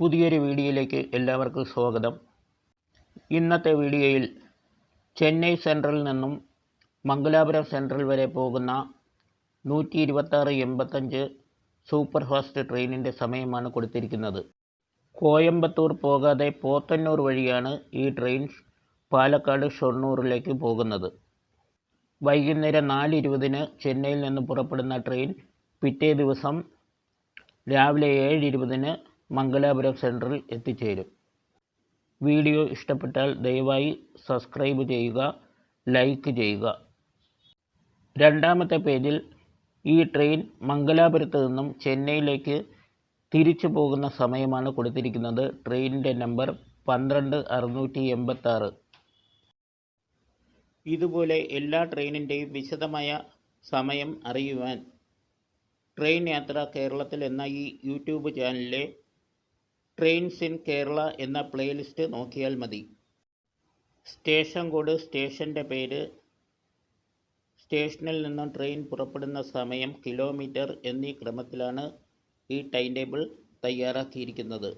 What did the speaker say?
പുതിയൊരു വീഡിയോയിലേക്ക് എല്ലാവർക്കും സ്വാഗതം. ഇന്നത്തെ വീഡിയോയിൽ ചെന്നൈ സെൻട്രലിൽ നിന്നും മംഗലാപുരം സെൻട്രൽ വരെ പോകുന്ന നൂറ്റി ഇരുപത്താറ് എൺപത്തഞ്ച് സൂപ്പർ ഫാസ്റ്റ് ട്രെയിനിന്റെ സമയമാണ് കൊടുത്തിരിക്കുന്നത്. കോയമ്പത്തൂർ പോകാതെ പോത്തന്നൂർ വഴിയാണ് ഈ ട്രെയിൻ പാലക്കാട് ഷൊർണൂറിലേക്ക് പോകുന്നത്. വൈകുന്നേരം നാല് ഇരുപതിന് ചെന്നൈയിൽ നിന്ന് പുറപ്പെടുന്ന ട്രെയിൻ പിറ്റേ ദിവസം രാവിലെ ഏഴ് ഇരുപതിന് മംഗലാപുരം സെൻട്രൽ എത്തിച്ചേരും. വീഡിയോ ഇഷ്ടപ്പെട്ടാൽ ദയവായി സബ്സ്ക്രൈബ് ചെയ്യുക ലൈക്ക് ചെയ്യുക. രണ്ടാമത്തെ പേജിൽ ഈ ട്രെയിൻ മംഗലാപുരത്ത് നിന്നും ചെന്നൈയിലേക്ക് തിരിച്ചു പോകുന്ന സമയമാണ് കൊടുത്തിരിക്കുന്നത്. ട്രെയിനിന്റെ നമ്പർ പന്ത്രണ്ട് അറുന്നൂറ്റി എൺപത്താറ്. ഇതുപോലെ എല്ലാ ട്രെയിനിന്റെയും വിശദമായ സമയം അറിയുവാൻ ട്രെയിൻ യാത്ര കേരളത്തിൽ എന്ന ഈ യൂട്യൂബ് ചാനലിലെ ട്രെയിൻസ് ഇൻ കേരള എന്ന പ്ലേലിസ്റ്റ് നോക്കിയാൽ മതി. സ്റ്റേഷൻ കോഡ് സ്റ്റേഷന്റെ പേര് സ്റ്റേഷനിൽ നിന്നും ട്രെയിൻ പുറപ്പെടുന്ന സമയം കിലോമീറ്റർ എന്നീ ക്രമത്തിലാണ് ഈ ടൈം ടേബിൾ തയ്യാറാക്കിയിരിക്കുന്നത്.